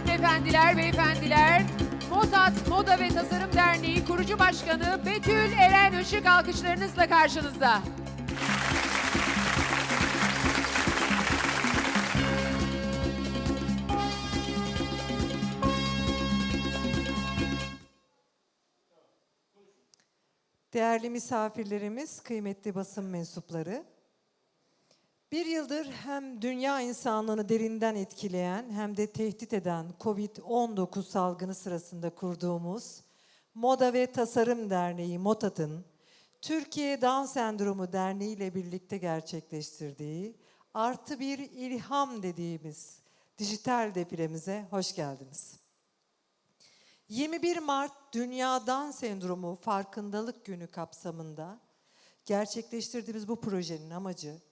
hanımefendiler, beyefendiler. Motat Moda ve Tasarım Derneği kurucu başkanı Betül Eren Işık alkışlarınızla karşınızda. Değerli misafirlerimiz, kıymetli basın mensupları. Bir yıldır hem dünya insanlığını derinden etkileyen hem de tehdit eden COVID-19 salgını sırasında kurduğumuz Moda ve Tasarım Derneği MOTAD'ın Türkiye Down Sendromu Derneği ile birlikte gerçekleştirdiği artı bir ilham dediğimiz dijital defilemize hoş geldiniz. 21 Mart Dünya Down Sendromu Farkındalık Günü kapsamında gerçekleştirdiğimiz bu projenin amacı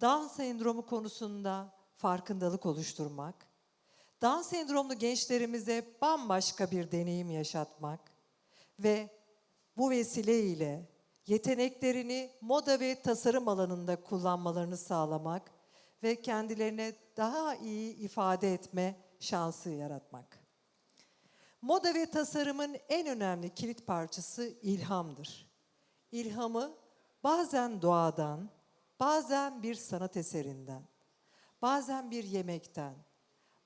Down sendromu konusunda farkındalık oluşturmak, Down sendromlu gençlerimize bambaşka bir deneyim yaşatmak ve bu vesileyle yeteneklerini moda ve tasarım alanında kullanmalarını sağlamak ve kendilerine daha iyi ifade etme şansı yaratmak. Moda ve tasarımın en önemli kilit parçası ilhamdır. İlhamı bazen doğadan, bazen bir sanat eserinden, bazen bir yemekten,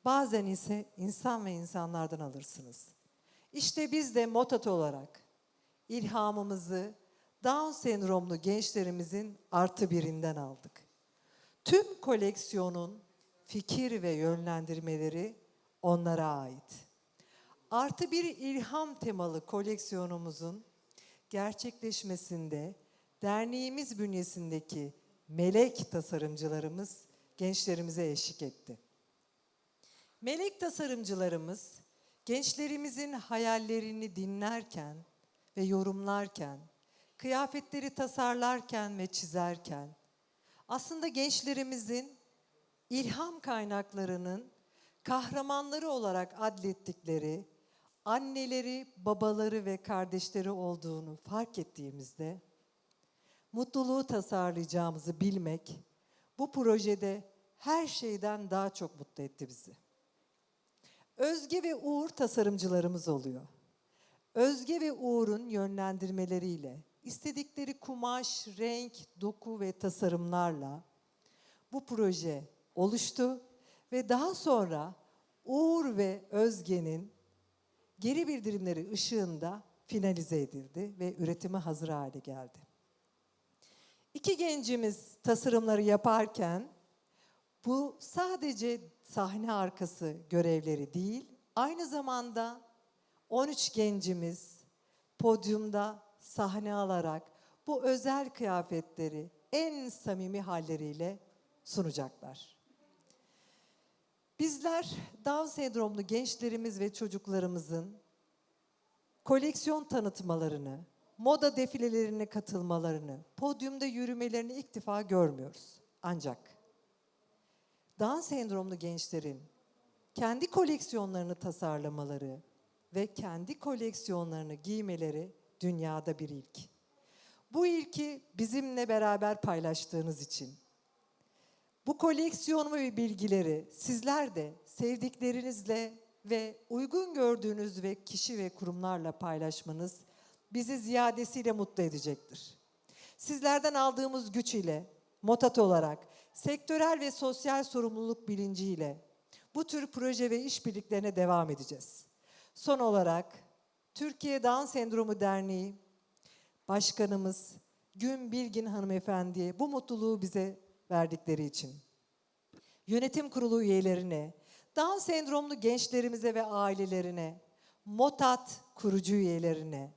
bazen ise insan ve insanlardan alırsınız. İşte biz de Motat olarak ilhamımızı Down sendromlu gençlerimizin artı birinden aldık. Tüm koleksiyonun fikir ve yönlendirmeleri onlara ait. Artı bir ilham temalı koleksiyonumuzun gerçekleşmesinde derneğimiz bünyesindeki melek tasarımcılarımız gençlerimize eşlik etti. Melek tasarımcılarımız gençlerimizin hayallerini dinlerken ve yorumlarken, kıyafetleri tasarlarken ve çizerken aslında gençlerimizin ilham kaynaklarının kahramanları olarak adlettikleri anneleri, babaları ve kardeşleri olduğunu fark ettiğimizde mutluluğu tasarlayacağımızı bilmek bu projede her şeyden daha çok mutlu etti bizi. Özge ve Uğur tasarımcılarımız oluyor. Özge ve Uğur'un yönlendirmeleriyle istedikleri kumaş, renk, doku ve tasarımlarla bu proje oluştu ve daha sonra Uğur ve Özge'nin geri bildirimleri ışığında finalize edildi ve üretime hazır hale geldi. İki gencimiz tasarımları yaparken bu sadece sahne arkası görevleri değil, aynı zamanda 13 gencimiz podyumda sahne alarak bu özel kıyafetleri en samimi halleriyle sunacaklar. Bizler Down sendromlu gençlerimiz ve çocuklarımızın koleksiyon tanıtmalarını, moda defilelerine katılmalarını, podyumda yürümelerini ilk defa görmüyoruz. Ancak Down sendromlu gençlerin kendi koleksiyonlarını tasarlamaları ve kendi koleksiyonlarını giymeleri dünyada bir ilk. Bu ilki bizimle beraber paylaştığınız için bu koleksiyonumu ve bilgileri sizler de sevdiklerinizle ve uygun gördüğünüz ve kişi ve kurumlarla paylaşmanız bizi ziyadesiyle mutlu edecektir. Sizlerden aldığımız güç ile Motat olarak sektörel ve sosyal sorumluluk bilinciyle bu tür proje ve işbirliklerine devam edeceğiz. Son olarak Türkiye Down Sendromu Derneği Başkanımız Gün Bilgin hanımefendiye bu mutluluğu bize verdikleri için. Yönetim kurulu üyelerine, Down sendromlu gençlerimize ve ailelerine, MOTAT kurucu üyelerine,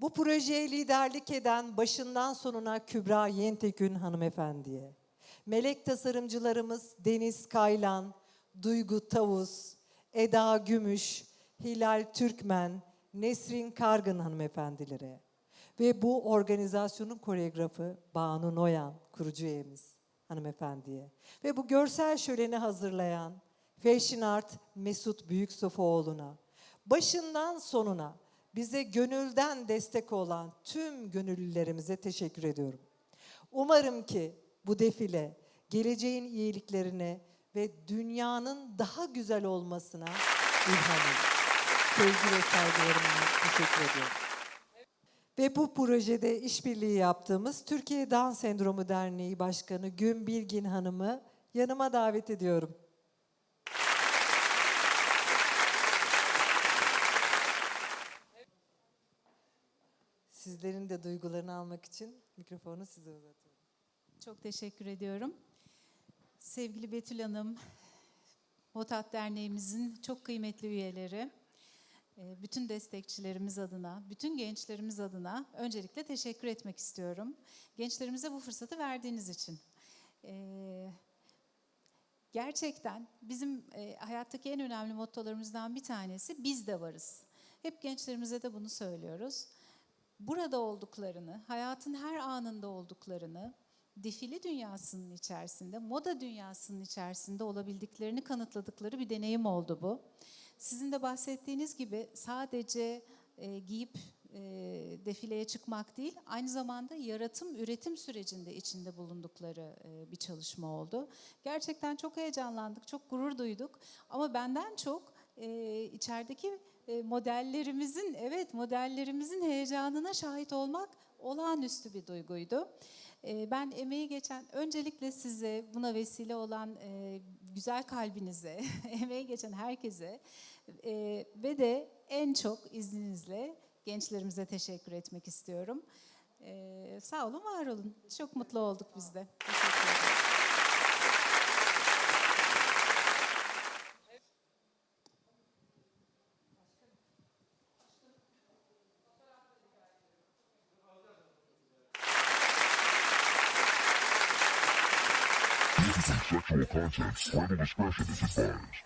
bu projeye liderlik eden başından sonuna Kübra Yentekün hanımefendiye, melek tasarımcılarımız Deniz Kaylan, Duygu Tavus, Eda Gümüş, Hilal Türkmen, Nesrin Kargın hanımefendilere. Ve bu organizasyonun koreografı Banu Noyan, kurucu üyemiz hanımefendiye. Ve bu görsel şöleni hazırlayan Fashion Art Mesut Büyüksofoğlu'na başından sonuna bize gönülden destek olan tüm gönüllülerimize teşekkür ediyorum. Umarım ki bu defile geleceğin iyiliklerine ve dünyanın daha güzel olmasına ilham olur. Sevgi ve saygılarımla teşekkür ediyorum. Ve bu projede işbirliği yaptığımız Türkiye Down Sendromu Derneği Başkanı Gün Bilgin Hanım'ı yanıma davet ediyorum. Sizlerin de duygularını almak için mikrofonu size uzatıyorum. Çok teşekkür ediyorum. Sevgili Betül Hanım, Motat Derneğimizin çok kıymetli üyeleri, e, bütün destekçilerimiz adına, bütün gençlerimiz adına öncelikle teşekkür etmek istiyorum. Gençlerimize bu fırsatı verdiğiniz için. E, Gerçekten bizim e, hayattaki en önemli mottolarımızdan bir tanesi biz de varız. Hep gençlerimize de bunu söylüyoruz burada olduklarını, hayatın her anında olduklarını, defile dünyasının içerisinde, moda dünyasının içerisinde olabildiklerini kanıtladıkları bir deneyim oldu bu. Sizin de bahsettiğiniz gibi sadece e, giyip e, defileye çıkmak değil, aynı zamanda yaratım, üretim sürecinde içinde bulundukları e, bir çalışma oldu. Gerçekten çok heyecanlandık, çok gurur duyduk ama benden çok e, içerideki modellerimizin, evet modellerimizin heyecanına şahit olmak olağanüstü bir duyguydu. E, Ben emeği geçen, öncelikle size, buna vesile olan e, güzel kalbinize, emeği geçen herkese e, ve de en çok izninizle gençlerimize teşekkür etmek istiyorum. E, Sağ olun, var olun. Çok mutlu olduk biz de. Teşekkür ederim. Sexual content, parental discretion is advised.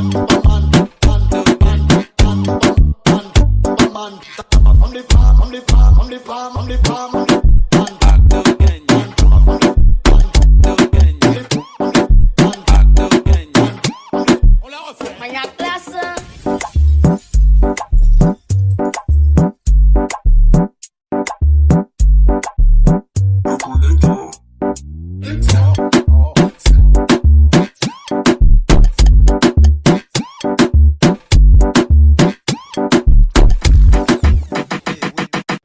oh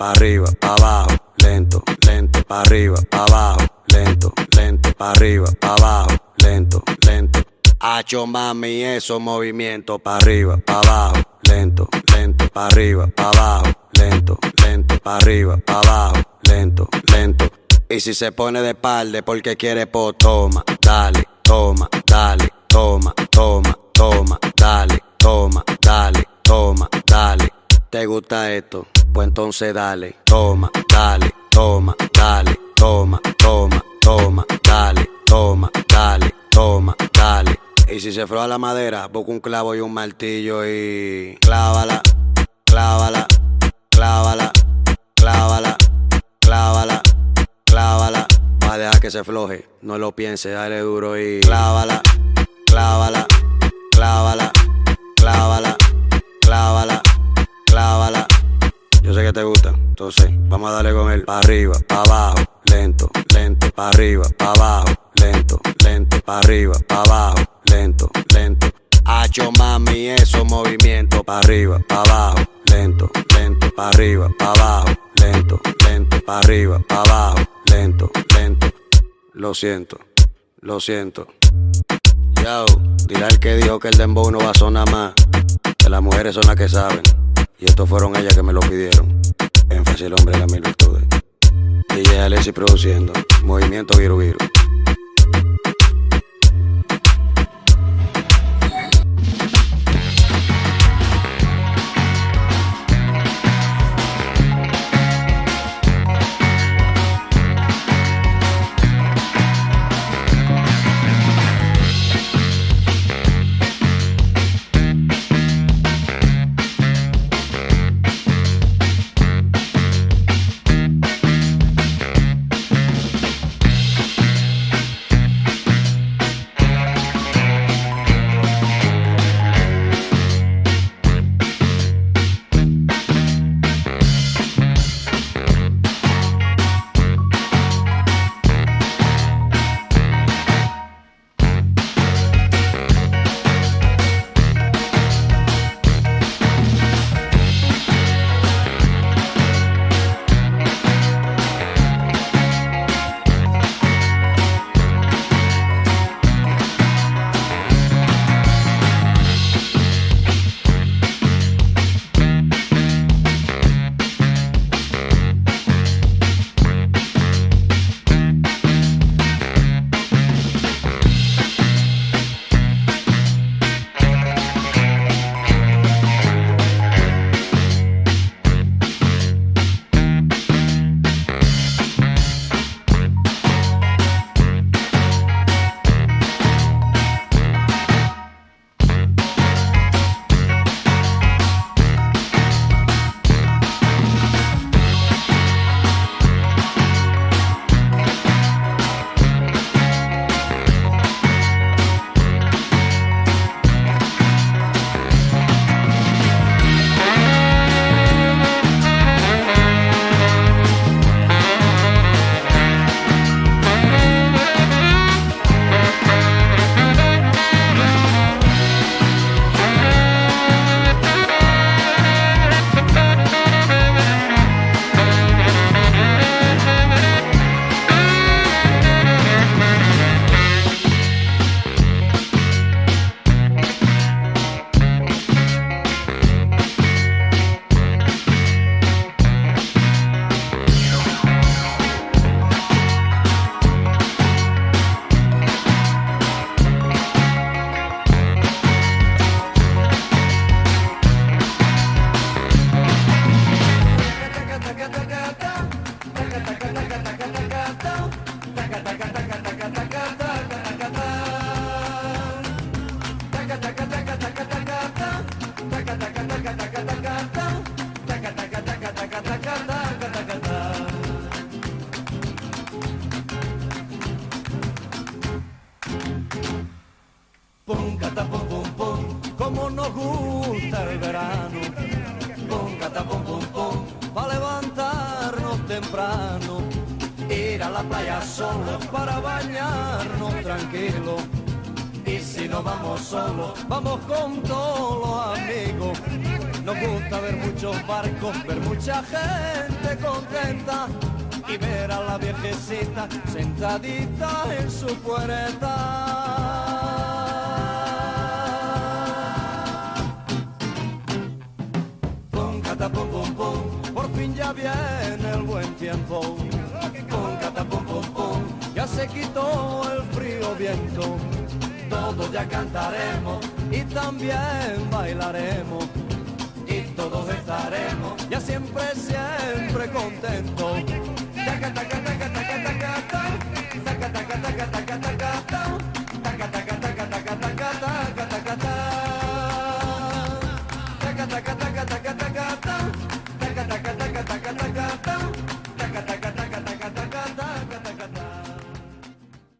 pa' arriba, pa' abajo, lento, lento, pa' arriba, pa' abajo, lento, lento, pa' arriba, pa' abajo, lento, lento. Hacho mami, esos movimientos pa' arriba, pa' abajo, lento, lento, pa' arriba, pa' abajo, lento, lento, pa' arriba, pa' abajo, lento, lento. Y si se pone de palde porque quiere po, toma, dale, toma, dale, toma, toma, ¿Te gusta esto? Pues entonces dale, toma, dale, toma, dale, toma, toma, toma, dale, toma, dale, toma, dale. Y si se froa la madera, busca un clavo y un martillo y clávala, clávala, clávala, clávala, clávala, clávala. Va a dejar que se floje, no lo piense, dale duro y clávala, clávala, entonces vamos a darle con él. Pa' arriba, pa' abajo, lento, lento, pa' arriba, pa' abajo, lento, lento, pa' arriba, pa' abajo, lento, lento. Hacho mami, esos movimientos, pa' arriba, pa' abajo, lento, lento, pa' arriba, pa' abajo, lento, lento, pa' arriba, pa' abajo, lento, lento. Lo siento, lo siento. Yo, dile al que dijo que el dembow no va a sonar más. Que las mujeres son las que saben. Y estos fueron ellas que me lo pidieron. El hombre de las mil virtudes. DJ Alessi produciendo. Movimiento Viru Viru. La playa solo para bañarnos tranquilo. Y si no vamos solos, vamos con todos los amigos. Nos gusta ver muchos barcos, ver mucha gente contenta y ver a la viejecita sentadita en su puerta. Pum, cata, pum, pum, pum, por fin ya viene el buen tiempo. Se quitó el frío viento. Todos ya cantaremos y también bailaremos. Y todos estaremos ya siempre, siempre contentos.